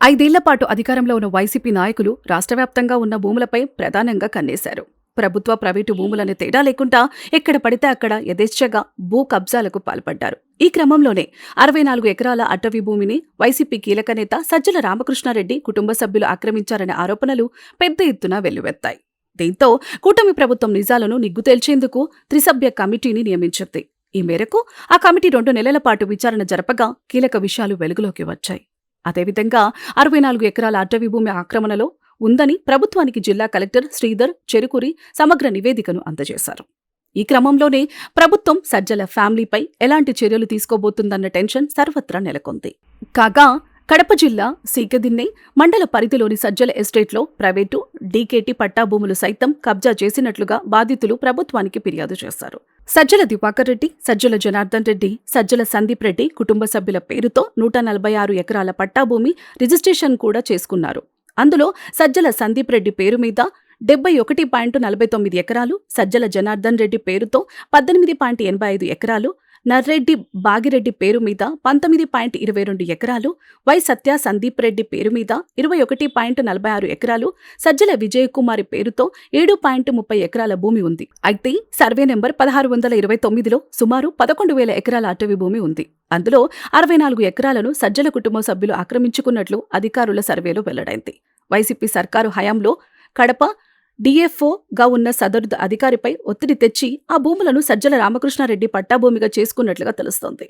ఐదేళ్ళ పాటు అధికారంలో ఉన్న వైసీపీ నాయకులు రాష్ట్రవ్యాప్తంగా ఉన్న భూములపై ప్రధానంగా కన్నేశారు. ప్రభుత్వ ప్రైవేటు భూములనే తేడా లేకుండా ఎక్కడ పడితే అక్కడ యథేచ్ఛగా భూ కబ్జాలకు పాల్పడ్డారు. ఈ క్రమంలోనే అరవై నాలుగు ఎకరాల అటవీ భూమిని వైసీపీ కీలక నేత సజ్జల రామకృష్ణారెడ్డి కుటుంబ సభ్యులు ఆక్రమించారనే ఆరోపణలు పెద్ద ఎత్తున వెల్లువెత్తాయి. దీంతో కూటమి ప్రభుత్వం నిజాలను నిగ్గు తేల్చేందుకు త్రిసభ్య కమిటీని నియమించింది. ఈ మేరకు ఆ కమిటీ రెండు నెలల పాటు విచారణ జరపగా కీలక విషయాలు వెలుగులోకి వచ్చాయి. అదేవిధంగా అరవై నాలుగు ఎకరాల అటవీ భూమి ఆక్రమణలో ఉందని ప్రభుత్వానికి జిల్లా కలెక్టర్ శ్రీధర్ చెరుకురి సమగ్ర నివేదికను అందజేశారు. ఈ క్రమంలోనే ప్రభుత్వం సజ్జల ఫ్యామిలీపై ఎలాంటి చర్యలు తీసుకోబోతుందన్న టెన్షన్ సర్వత్రా నెలకొంది. కాగా కడప జిల్లా సీకదిన్నె మండల పరిధిలోని సజ్జల ఎస్టేట్లో ప్రైవేటు డీకేటీ పట్టా భూములు సైతం కబ్జా చేసినట్లుగా బాధితులు ప్రభుత్వానికి ఫిర్యాదు చేశారు. సజ్జల దివాకర్ రెడ్డి సజ్జల జనార్దన్ రెడ్డి సజ్జల సందీప్ రెడ్డి కుటుంబ సభ్యుల పేరుతో నూట నలభై ఆరు ఎకరాల పట్టాభూమి రిజిస్ట్రేషన్ కూడా చేసుకున్నారు. అందులో సజ్జల సందీప్ రెడ్డి పేరు మీద డెబ్బై ఒకటి పాయింట్ నలభై తొమ్మిది ఎకరాలు సజ్జల జనార్దన్ రెడ్డి పేరుతో పద్దెనిమిది పాయింట్ ఎనభై ఐదు ఎకరాలు నర్రెడ్డి బాగిరెడ్డి పేరు మీద పంతొమ్మిది పాయింట్ ఇరవై రెండు ఎకరాలు వై సత్య సందీప్ రెడ్డి పేరు మీద ఇరవై ఒకటి పాయింట్ నలభై ఆరు ఎకరాలు సజ్జల విజయకుమారి పేరుతో ఏడు పాయింట్ ముప్పై ఎకరాల భూమి ఉంది. అయితే సర్వే నెంబర్ పదహారు వందల ఇరవై తొమ్మిదిలో సుమారు పదకొండు వేల ఎకరాల అటవీ భూమి ఉంది. అందులో అరవై నాలుగు ఎకరాలను సజ్జల కుటుంబ సభ్యులు ఆక్రమించుకున్నట్లు అధికారుల సర్వేలో వెల్లడైంది. వైసీపీ సర్కారు హయాంలో కడప డిఎఫ్ఓగా ఉన్న సదరు అధికారిపై ఒత్తిడి తెచ్చి ఆ భూములను సజ్జల రామకృష్ణారెడ్డి పట్టాభూమిగా చేసుకున్నట్లుగా తెలుస్తోంది.